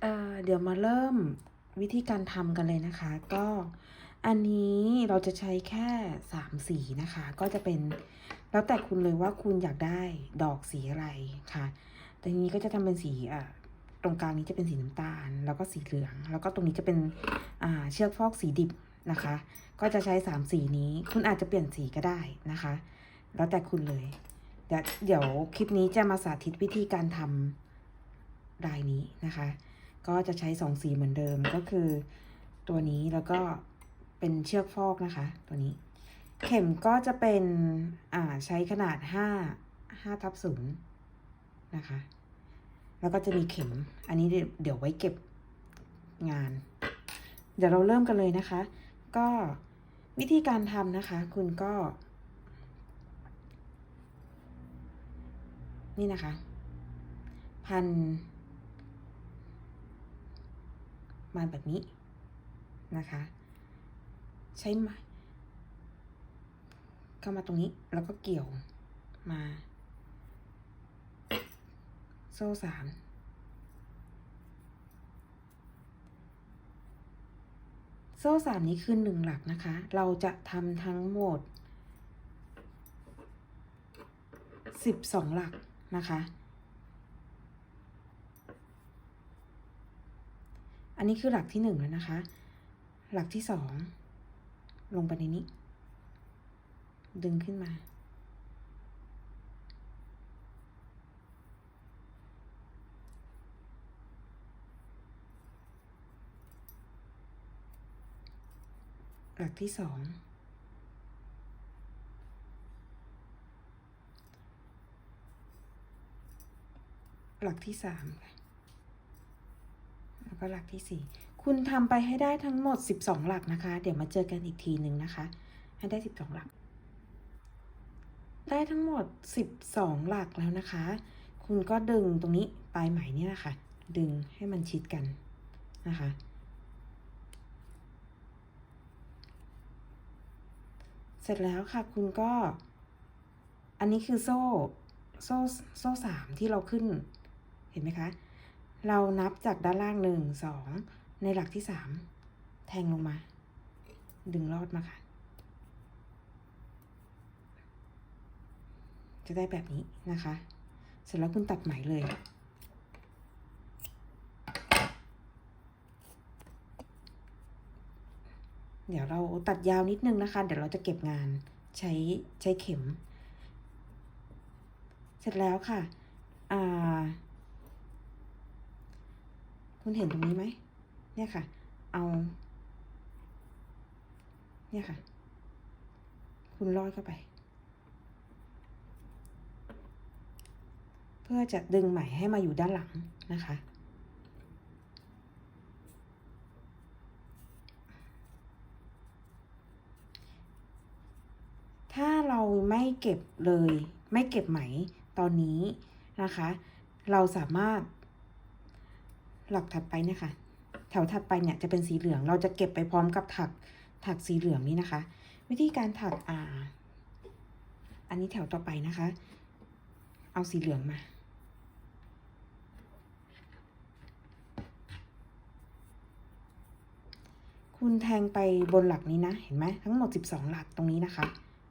เเดี๋ยวมาเริ่มวิธีการทำกันเลยนะคะ ก็อันนี้เราจะใช้แค่สามสีนะคะ ก็จะเป็นแล้วแต่คุณเลยว่าคุณอยากได้ดอกสีอะไรค่ะแต่นี้ก็จะทำเป็นสีอ่าตรงกลางนี้จะเป็นสีน้ำตาล แล้วก็สีเหลือง แล้วก็ตรงนี้จะเป็นอ่าเชือกฟอกสีดิบนะคะ ก็จะใช้สามสีนี้ คุณอาจจะเปลี่ยนสีก็ได้นะคะ แล้วแต่คุณเลย เดี๋ยวเดี๋ยวคลิปนี้จะมาสาธิตวิธีการทำลายนี้นะคะ ก็จะใช้สองสีเหมือนเดิมก็คือ ตัวนี้แล้วก็เป็นเชือกฟอกนะคะ ตัวนี้ เข็มก็จะเป็นอ่าใช้ขนาดห้าห้าทับศูนย์นะคะ แล้วก็จะมีเข็ม อันนี้เดี๋ยวเดี๋ยวไว้เก็บงาน เดี๋ยวเราเริ่มกันเลยนะคะ ก็วิธีการทำนะคะ คุณก็ นี่นะคะ พัน มาแบบนี้นะคะ ใช้ไม้เข้ามาตรงนี้แล้วก็เกี่ยวมา โซ่สามโซ่สามนี้คือหนึ่งหลักนะคะ เราจะทำทั้งหมดสิบสองหลักนะคะ อันนี้คือหลักที่หนึ่งแล้วนะคะ หลักที่สองลงไปในนี้ ดึงขึ้นมา หลักที่สองหลักที่สามค่ะ ก็หลักที่สี่คุณทำไปให้ได้ทั้งหมดสิบสองหลักนะคะ เดี๋ยวมาเจอกันอีกทีหนึ่งนะคะ ให้ได้สิบสองหลัก ได้ทั้งหมดสิบสองหลักแล้วนะคะ คุณก็ดึงตรงนี้ปลายไหมนี่แหละค่ะ ดึงให้มันชิดกันนะคะ เสร็จแล้วค่ะคุณก็ อันนี้คือโซ่โซ่โซ่สามที่เราขึ้น เห็นไหมคะ เรานับจากด้านล่างหนึ่งสองในหลักที่สามแทงลงมา ดึงลอดมาค่ะ จะได้แบบนี้นะคะ เสร็จแล้วคุณตัดไหมเลย เดี๋ยวเราตัดยาวนิดนึงนะคะ เดี๋ยวเราจะเก็บงานใช้ใช้เข็ม เสร็จแล้วค่ะ อ่า คุณเห็นตรงนี้ไหมเนี่ยค่ะ เอา เนี่ยค่ะ คุณลอดเข้าไป เพื่อจะดึงไหมให้มาอยู่ด้านหลังนะคะถ้าเราไม่เก็บเลย ไม่เก็บไหมตอนนี้นะคะ เราสามารถ หลักถัดไปเนี่ยค่ะแถวถัดไปเนี่ยจะเป็นสีเหลือง เราจะเก็บไปพร้อมกับถักถักสีเหลืองนี้นะคะ วิธีการถักอ่า อันนี้แถวต่อไปนะคะ เอาสีเหลืองมา คุณแทงไปบนหลักนี้นะ เห็นไหมทั้งหมดสิบสองหลักตรงนี้นะคะ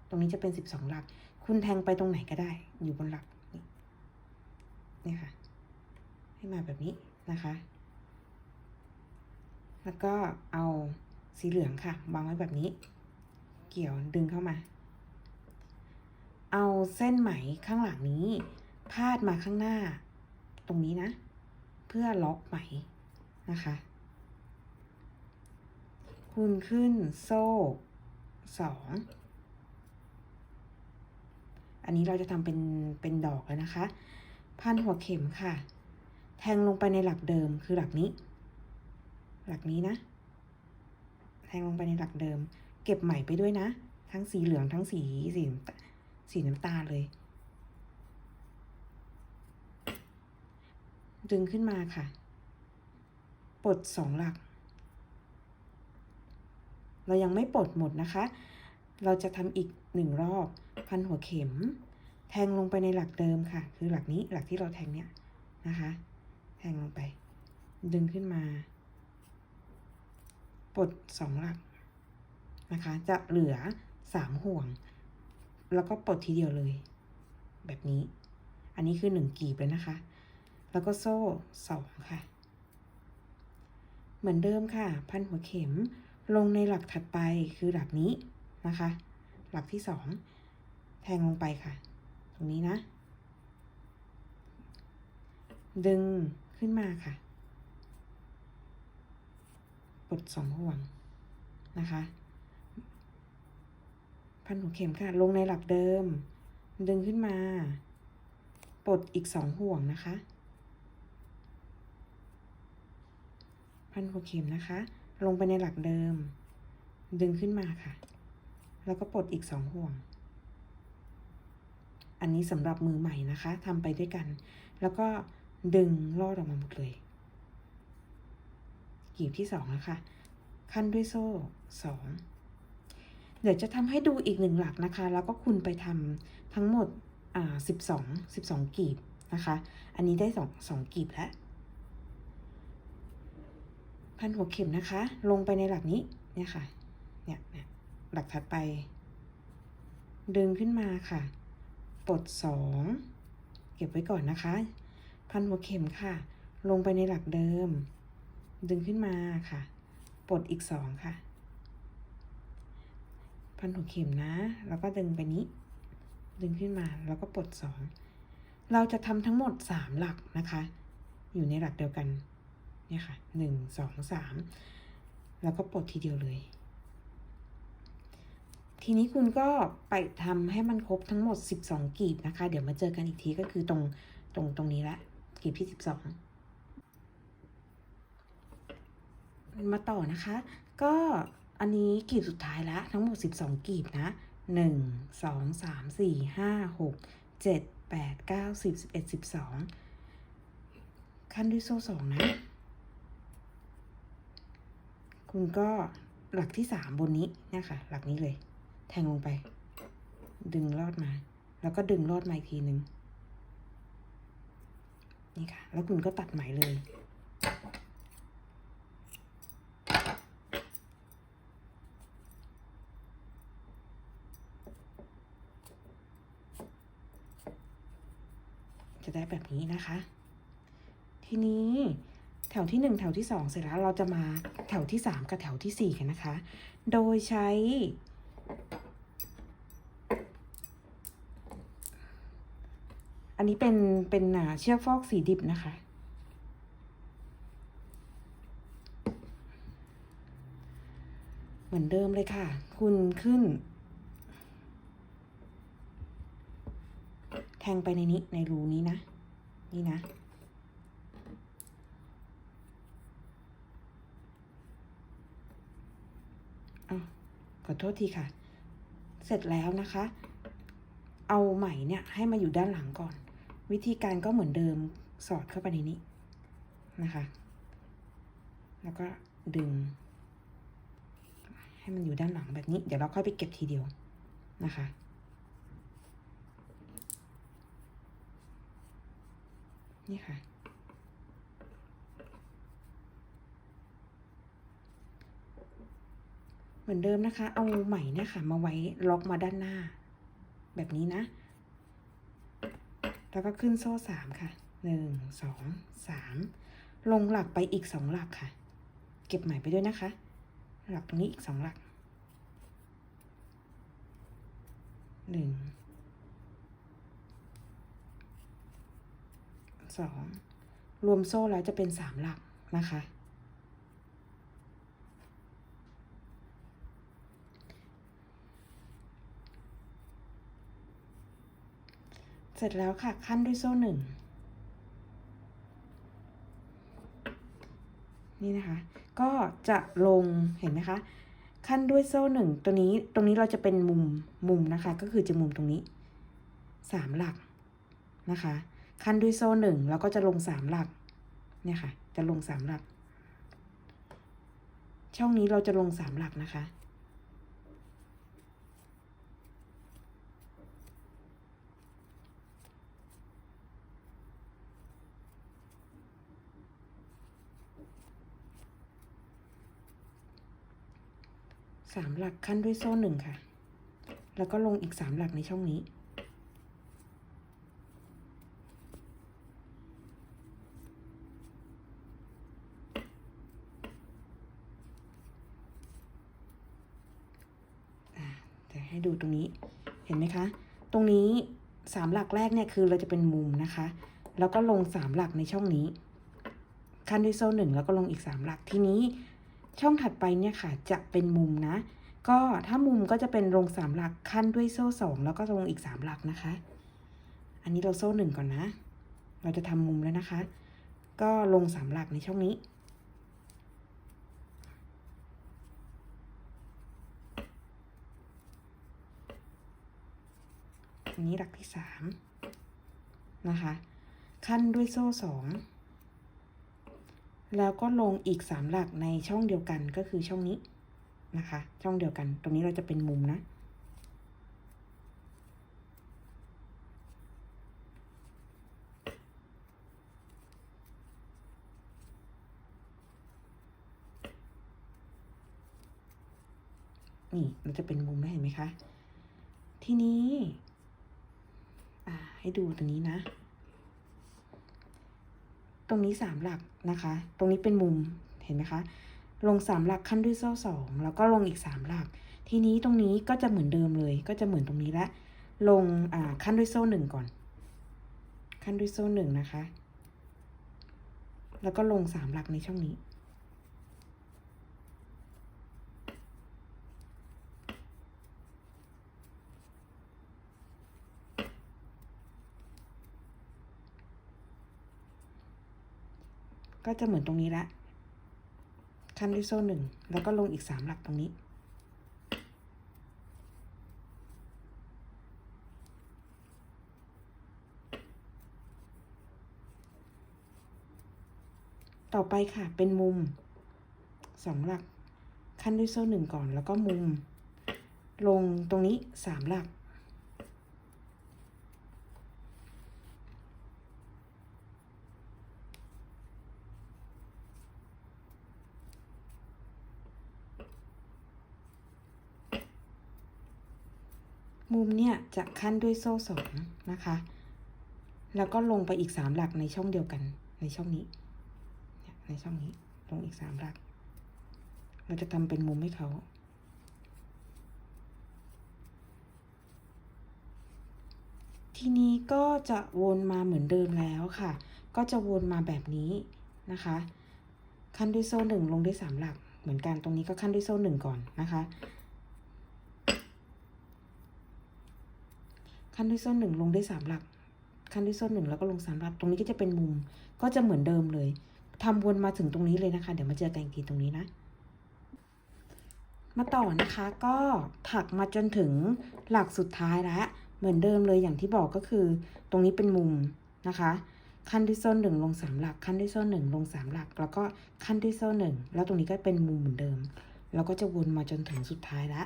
ตรงนี้จะเป็นสิบสองหลัก คุณแทงไปตรงไหนก็ได้ อยู่บนหลักนี่ค่ะ ให้มาแบบนี้ นะคะ แล้วก็เอาสีเหลืองค่ะวางไว้แบบนี้ เกี่ยวดึงเข้ามา เอาเส้นไหมข้างหลังนี้ พาดมาข้างหน้า ตรงนี้นะ เพื่อล็อกไหมนะคะคุณขึ้นโซ่สองอันนี้เราจะทำเป็นเป็นดอกแล้วนะคะ พันหัวเข็มค่ะ แทงลงไปในหลักเดิมคือหลักนี้ หลักนี้นะ แทงลงไปในหลักเดิม เก็บไหม่ไปด้วยนะ ทั้งสีเหลืองทั้งสีสีสีน้ำตาลเลย ดึงขึ้นมาค่ะ ปลดสองหลัก เรายังไม่ปลดหมดนะคะ เราจะทำอีกหนึ่งรอบ พันหัวเข็ม แทงลงไปในหลักเดิมค่ะ คือหลักนี้หลักที่เราแทงเนี่ยนะคะ แทงลงไป ดึงขึ้นมา ปลดสองหลักนะคะ จะเหลือสามห่วง แล้วก็ปลดทีเดียวเลย แบบนี้ อันนี้คือหนึ่งกีบเลยนะคะ แล้วก็โซ่สองค่ะ เหมือนเดิมค่ะ พันหัวเข็มลงในหลักถัดไปคือหลักนี้นะคะ หลักที่สองแทงลงไปค่ะ ตรงนี้นะ ดึง ขึ้นมาค่ะปลดสองห่วงนะคะ พันหัวเข็มค่ะ ลงในหลักเดิม ดึงขึ้นมาปลดอีกสองห่วงนะคะ พันหัวเข็มนะคะ ลงไปในหลักเดิม ดึงขึ้นมาค่ะ แล้วก็ปลดอีกสองห่วง อันนี้สำหรับมือใหม่นะคะทำไปด้วยกัน แล้วก็ ดึงลอดออกมาหมดเลยกีบที่สองนะคะ ขั้นด้วยโซ่สองเดี๋ยวจะทำให้ดูอีกหนึ่งหลักนะคะ แล้วก็คุณไปทำทั้งหมดอ่าสิบสองสิบสองกีบนะคะ อันนี้ได้สองสองกีบแล้วพันหัวเข็มนะคะ ลงไปในหลักนี้เนี่ยค่ะเนี่ยเนี่ยหลักถัดไป ดึงขึ้นมาค่ะ ปลดสองเก็บไว้ก่อนนะคะ พันหัวเข็มค่ะ ลงไปในหลักเดิม ดึงขึ้นมาค่ะ ปลดอีกสองค่ะ พันหัวเข็มนะ แล้วก็ดึงไปนี้ ดึงขึ้นมาแล้วก็ปลดสองเราจะทำทั้งหมดสามหลักนะคะ อยู่ในหลักเดียวกันเนี่ยค่ะหนึ่งสองสามแล้วก็ปลดทีเดียวเลย ทีนี้คุณก็ไปทำให้มันครบทั้งหมด 12 กีบนะคะ เดี๋ยวมาเจอกันอีกทีก็คือตรงตรงตรงนี้ละ กีบที่12มาต่อนะคะ ก็อันนี้กีบสุดท้ายละทั้งหมด 12กีบนะ 1 2 3 4 5 6 7 8 9 10 11 12 ขั้นด้วยโซ่สองนะ คุณก็หลักที่สามบนนี้นะคะหลักนี้เลย แทงลงไป ดึงลอดมา แล้วก็ดึงลอดมาอีกทีหนึ่ง นี่ค่ะ แล้วคุณก็ตัดไหมเลย จะได้แบบนี้นะคะ ทีนี้แถวที่หนึ่งแถวที่สองเสร็จแล้วเราจะมาแถวที่สามกับแถวที่สี่กันนะคะ โดยใช้ อันนี้เป็นเป็นอ่าเชือกฟอกสีดิบนะคะ เหมือนเดิมเลยค่ะ คุณขึ้น แทงไปในนี้ในรูนี้นะ นี่นะอ้าขอโทษทีค่ะ เสร็จแล้วนะคะ เอาไหมเนี่ยให้มาอยู่ด้านหลังก่อน วิธีการก็เหมือนเดิมสอดเข้าไปในนี้นะคะ แล้วก็ดึง ให้มันอยู่ด้านหลังแบบนี้ เดี๋ยวเราค่อยไปเก็บทีเดียวนะคะนี่ค่ะ เหมือนเดิมนะคะ เอาไหมเนี่ยค่ะ มาไว้ล็อกมาด้านหน้า แบบนี้นะ แล้วก็ขึ้นโซ่สามค่ะหนึ่งสองสามลงหลักไปอีกสองหลักค่ะ เก็บใหมไปด้วยนะคะ หลักตรงนี้อีกสองหลักหนึ่งสองรวมโซ่แล้วจะเป็นสามหลักนะคะ เสร็จแล้วค่ะขั้นด้วยโซ่หนึ่งนี่นะคะ ก็จะลงเห็นไหมคะ ขั้นด้วยโซ่หนึ่งตัวนี้ตรงนี้เราจะเป็นมุมมุมนะคะ ก็คือจะมุมตรงนี้สามหลักนะคะ ขั้นด้วยโซ่หนึ่งแล้วก็จะลงสามหลักเนี่ยค่ะ จะลงสามหลัก ช่องนี้เราจะลงสามหลักนะคะ สามหลักขั้นด้วยโซ่หนึ่งค่ะ แล้วก็ลงอีกสามหลักในช่องนี้ จะให้ดูตรงนี้ เห็นไหมคะ ตรงนี้สามหลักแรกเนี่ยคือเราจะเป็นมุมนะคะ แล้วก็ลงสามหลักในช่องนี้ ขั้นด้วยโซ่หนึ่งแล้วก็ลงอีกสามหลัก ทีนี้ ช่องถัดไปเนี่ยค่ะจะเป็นมุมนะ ก็ถ้ามุมก็จะเป็นลงสามหลักขั้นด้วยโซ่สองแล้วก็ลงอีกสามหลักนะคะ อันนี้เราโซ่หนึ่งก่อนนะ เราจะทำมุมแล้วนะคะ ก็ลงสามหลักในช่องนี้อันนี้หลักที่สามนะคะ ขั้นด้วยโซ่สอง แล้วก็ลงอีกสามหลักในช่องเดียวกันก็คือช่องนี้นะคะ ช่องเดียวกัน ตรงนี้เราจะเป็นมุมนะ นี่มันจะเป็นมุมได้เห็นไหมคะ ทีนี้อ่าให้ดูตรงนี้นะ ตรงนี้สามหลักนะคะ ตรงนี้เป็นมุมเห็นไหมคะ ลงสามหลักขั้นด้วยโซ่สองแล้วก็ลงอีกสามหลัก ทีนี้ตรงนี้ก็จะเหมือนเดิมเลย ก็จะเหมือนตรงนี้ละ ลงอ่าขั้นด้วยโซ่หนึ่งก่อน ขั้นด้วยโซ่หนึ่งนะคะ แล้วก็ลงสามหลักในช่องนี้ ก็จะเหมือนตรงนี้ละ ขั้นด้วยโซ่หนึ่ง แล้วก็ลงอีกสามหลักตรงนี้ ต่อไปค่ะ เป็นมุมสองหลัก ขั้นด้วยโซ่หนึ่งก่อน แล้วก็มุม ลงตรงนี้สามหลัก มุมเนี่ยจะขั้นด้วยโซ่สองนะคะ แล้วก็ลงไปอีกสามหลักในช่องเดียวกันในช่องนี้ ในช่องนี้ลงอีกสามหลัก เราจะทำเป็นมุมให้เขาทีนี้ก็จะวนมาเหมือนเดิมแล้วค่ะ ก็จะวนมาแบบนี้นะคะ ขั้นด้วยโซ่หนึ่งลงด้วยสามหลัก เหมือนกันตรงนี้ก็ขั้นด้วยโซ่หนึ่งก่อนนะคะ ขั้นด้วยโซ่หนึ่งลงได้สามหลัก ขั้นด้วยโซ่หนึ่งแล้วก็ลงสามหลัก ตรงนี้ก็จะเป็นมุม ก็จะเหมือนเดิมเลยทำวนมาถึงตรงนี้เลยนะคะ เดี๋ยวมาเจอกันอีกทีตรงนี้นะ มาต่อนะคะ ก็ถักมาจนถึงหลักสุดท้ายแล้วเหมือนเดิมเลยอย่างที่บอกก็คือ ตรงนี้เป็นมุมนะคะ ขั้นด้วยโซ่หนึ่งลงสามหลัก ขั้นด้วยโซ่หนึ่งลงสามหลัก แล้วก็ขั้นด้วยโซ่หนึ่งแล้วตรงนี้ก็เป็นมุมเหมือนเดิม แล้วก็จะวนมาจนถึงสุดท้ายล้ว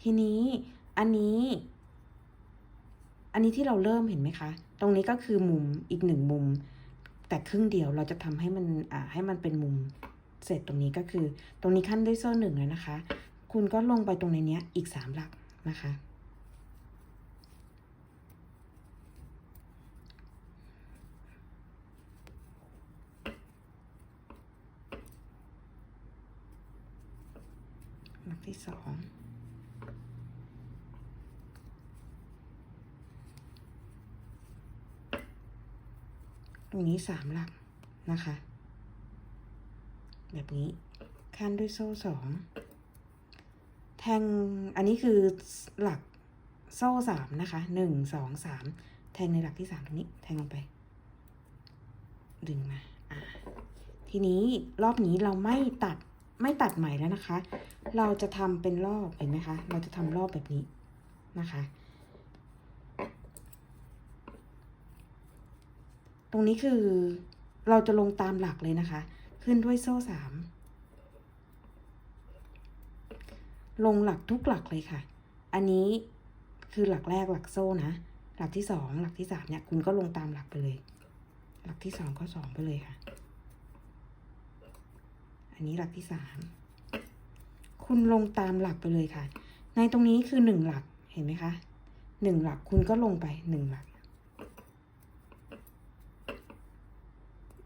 ทีนี้อันนี้ อันนี้ที่เราเริ่มเห็นไหมคะ ตรงนี้ก็คือมุมอีกหนึ่งมุม แต่ครึ่งเดียวเราจะทำให้มันอ่าให้มันเป็นมุมเสร็จตรงนี้ก็คือ ตรงนี้ขั้นด้วยโซ่หนึ่งแล้วนะคะ คุณก็ลงไปตรงในนี้อีกสามหลักนะคะ หลักที่สอง ตรงนี้สามหลักนะคะ แบบนี้ขั้นด้วยโซ่สองแทงอันนี้คือหลักโซ่สามนะคะหนึ่งสองสามแทงในหลักที่สามตรงนี้ แทงลงไป ดึงมาอ่าทีนี้รอบนี้เราไม่ตัดไม่ตัดใหม่แล้วนะคะ เราจะทำเป็นรอบเห็นไหมคะ เราจะทำรอบแบบนี้นะคะ ตรงนี้คือเราจะลงตามหลักเลยนะคะ ขึ้นด้วยโซ่สาม ลงหลักทุกหลักเลยค่ะ อันนี้คือหลักแรกหลักโซ่นะ หลักที่สองหลักที่สามเนี่ย คุณก็ลงตามหลักไปเลย หลักที่สองก็สองไปเลยค่ะ อันนี้หลักที่สาม คุณลงตามหลักไปเลยค่ะ ในตรงนี้คือหนึ่งหลัก เห็นไหมคะหนึ่งหลักคุณก็ลงไปหนึ่งหลัก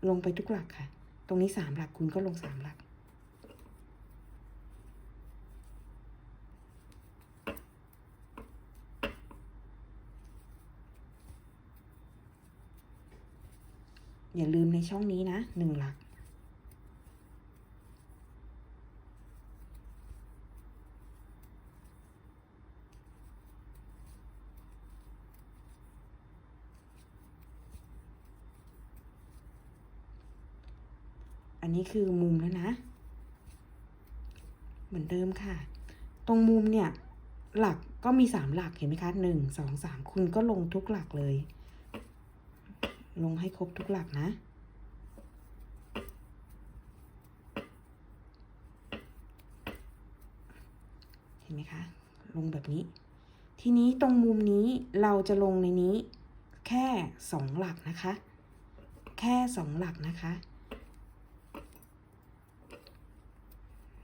ลงไปทุกหลักค่ะ ตรงนี้สามหลักคุณก็ลงสามหลัก อย่าลืมในช่องนี้นะหนึ่งหลัก อันนี้คือมุมแล้วนะ เหมือนเดิมค่ะ ตรงมุมเนี่ย หลักก็มีสามหลักเห็นไหมคะหนึ่งสองสามคุณก็ลงทุกหลักเลย ลงให้ครบทุกหลักนะ เห็นไหมคะ ลงแบบนี้ ทีนี้ตรงมุมนี้เราจะลงในนี้ แค่สองหลักนะคะ แค่สองหลักนะคะ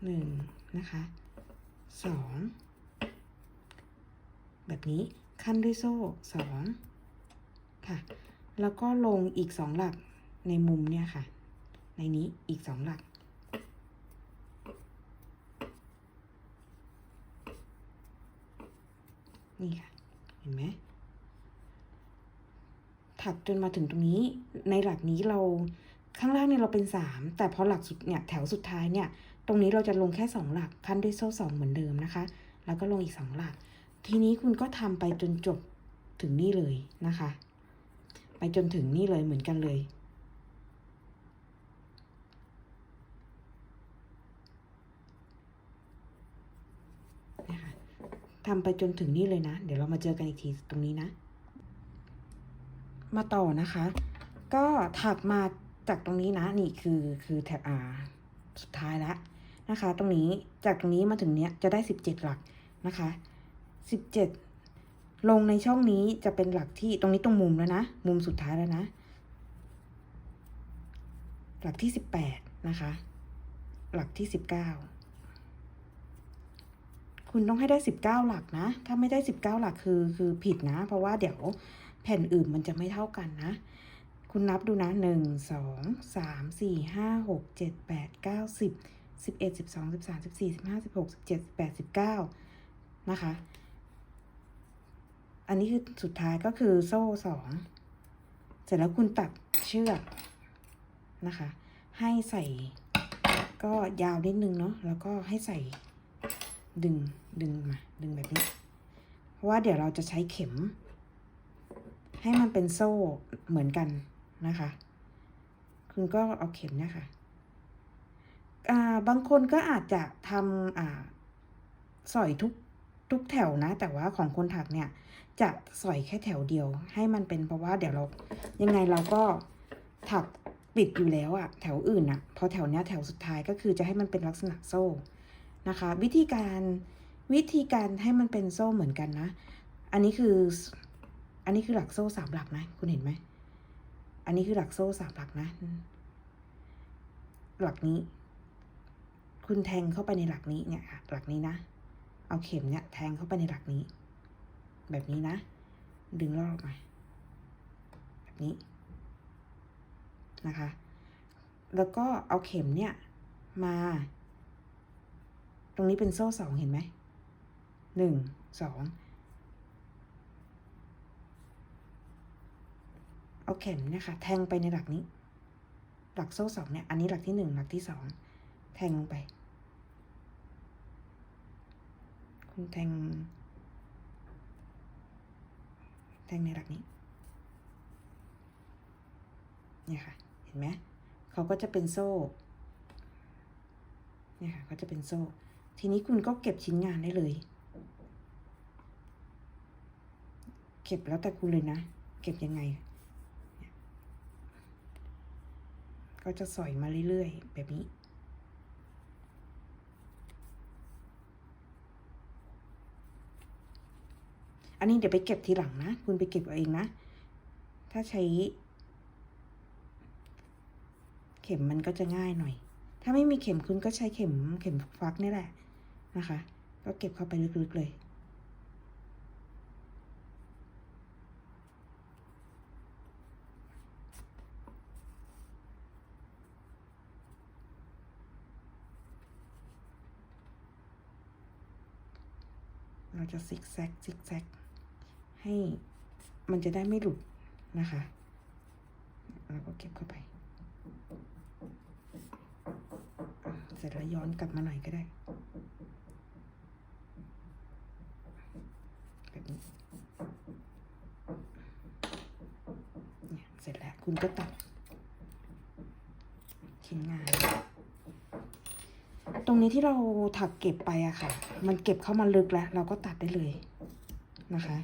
หนึ่งนะคะสองแบบนี้ขั้นด้วยโซ่สองค่ะ แล้วก็ลงอีกสองหลักในมุมเนี่ยค่ะ ในนี้อีกสองหลัก นี่ค่ะ เห็นไหมถักจนมาถึงตรงนี้ในหลักนี้เราข้างล่างเนี่ยเราเป็นสามแต่พอหลักสุดเนี่ยแถวสุดท้ายเนี่ย ตรงนี้เราจะลงแค่สองหลักขั้นด้วยโซ่สองเหมือนเดิมนะคะ แล้วก็ลงอีกสองหลัก ทีนี้คุณก็ทำไปจนจบถึงนี่เลยนะคะ ไปจนถึงนี่เลยเหมือนกันเลยนะคะทำไปจนถึงนี่เลยนะ เดี๋ยวเรามาเจอกันอีกทีตรงนี้นะ มาต่อนะคะ ก็ถักมาจากตรงนี้นะ นี่คือคือแถบอ่าสุดท้ายแล้ว นะคะ ตรงนี้จากตรงนี้มาถึงเนี้ยจะได้ 17 หลักนะคะ 17 ลงในช่องนี้จะเป็นหลักที่ตรงนี้ตรงมุมแล้วนะ มุมสุดท้ายแล้วนะ หลักที่ 18 นะคะ หลักที่ 19 คุณต้องให้ได้ 19 หลักนะ ถ้าไม่ได้ 19 หลักคือคือผิดนะ เพราะว่าเดี๋ยวแผ่นอื่นมันจะไม่เท่ากันนะ คุณนับดูนะ 1 2 3 4 5 6 7 8 9 10 สิบเอ็ดสิบสองสิบสามสิบสี่สิบห้าสิบหกสิบเจ็ดสิบแปดสิบเก้านะคะ อันนี้คือสุดท้ายก็คือโซ่สองเสร็จแล้วคุณตัดเชือกนะคะ ให้ใส่ก็ยาวนิดนึงเนาะแล้วก็ให้ใส่ดึงดึงมาดึงแบบนี้ เพราะว่าเดี๋ยวเราจะใช้เข็ม ให้มันเป็นโซ่เหมือนกันนะคะ คุณก็เอาเข็มเนี่ยค่ะ บางคนก็อาจจะทำอ่าสอยทุกทุกแถวนะ แต่ว่าของคนถักเนี่ยจะสอยแค่แถวเดียว ให้มันเป็นเพราะว่าเดี๋ยวเรายังไงเราก็ถักปิดอยู่แล้วอะแถวอื่นอะพอแถวเนี้ยแถวสุดท้ายก็คือจะให้มันเป็นลักษณะโซ่นะคะ วิธีการวิธีการให้มันเป็นโซ่เหมือนกันนะ อันนี้คือ อันนี้คือหลักโซ่สามหลักนะคุณเห็นไหม อันนี้คือหลักโซ่สามหลักนะ หลักนี้ คุณแทงเข้าไปในหลักนี้เนี่ยค่ะหลักนี้นะ เอาเข็มเนี่ยแทงเข้าไปในหลักนี้ แบบนี้นะ ดึงลอกมาแบบนี้นะคะ แล้วก็เอาเข็มเนี่ยมา ตรงนี้เป็นโซ่สองเห็นไหมหนึ่งสองเอาเข็มเนี่ยค่ะแทงไปในหลักนี้ หลักโซ่สองเนี่ย อันนี้หลักที่หนึ่งหลักที่สองแทงลงไป คุณ แทง แทงในหลักนี้ เนี่ยค่ะ เห็นไหมเขาก็จะเป็นโซ่ เนี่ยค่ะเขาจะเป็นโซ่ ทีนี้คุณก็เก็บชิ้นงานได้เลย เก็บแล้วแต่คุณเลยนะ เก็บยังไง ก็จะสอยมาเรื่อยๆ แบบนี้ อันนี้เดี๋ยวไปเก็บทีหลังนะ คุณไปเก็บเอาเองนะ ถ้าใช้ เข็มมันก็จะง่ายหน่อย ถ้าไม่มีเข็มคุณก็ใช้เข็มเข็มฟักนี่แหละนะคะ ก็เก็บเข้าไปลึกๆเลยเราจะซิกแซกซิกแซก ให้มันจะได้ไม่หลุดนะคะแล้วก็เก็บเข้าไป เสร็จแล้วย้อนกลับมาหน่อยก็ได้ แบบนี้เนี่ยเสร็จแล้วคุณก็ตัดชิ้นงาน ตรงนี้ที่เราถักเก็บไปอะค่ะ มันเก็บเข้ามาลึกแล้ว เราก็ตัดได้เลยนะคะ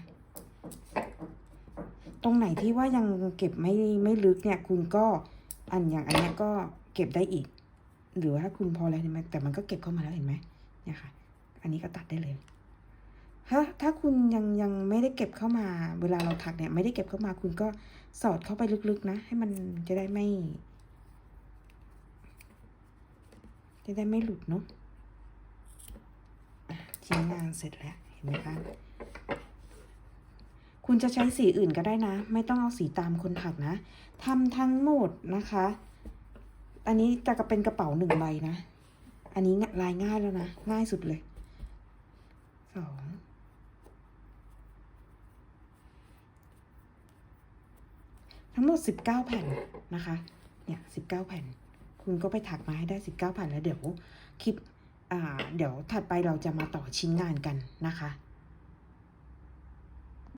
ตรงไหนที่ว่ายังเก็บไม่ไม่ลึกเนี่ยคุณก็อันอย่างอันเนี้ยก็เก็บได้อีก หรือว่าถ้าคุณพอแล้วเห็นไหมแต่มันก็เก็บเข้ามาแล้วเห็นไหมเนี่ยค่ะ อันนี้ก็ตัดได้เลยถ้าถ้าคุณยังยังไม่ได้เก็บเข้ามา เวลาเราถักเนี่ย ไม่ได้เก็บเข้ามา คุณก็สอดเข้าไปลึกๆนะ ให้มันจะได้ไม่ จะได้ไม่หลุดเนาะชิ้นงานเสร็จแล้ว เห็นไหมคะ คุณจะใช้สีอื่นก็ได้นะ ไม่ต้องเอาสีตามคนถักนะทำทั้งหมดนะคะ อันนี้จะกเป็นกระเป๋าหนึ่งใบนะ อันนี้ลายง่ายแล้วนะ ง่ายสุดเลยสองทั้งหมดสิบเก้าแผ่นนะคะ เนี่ยสิบเก้าแผ่น คุณก็ไปถักมาให้ได้สิบเก้าแผ่นแล้วเดี๋ยวคลิป อ่า เดี๋ยวถัดไปเราจะมาต่อชิ้นงานกันนะคะ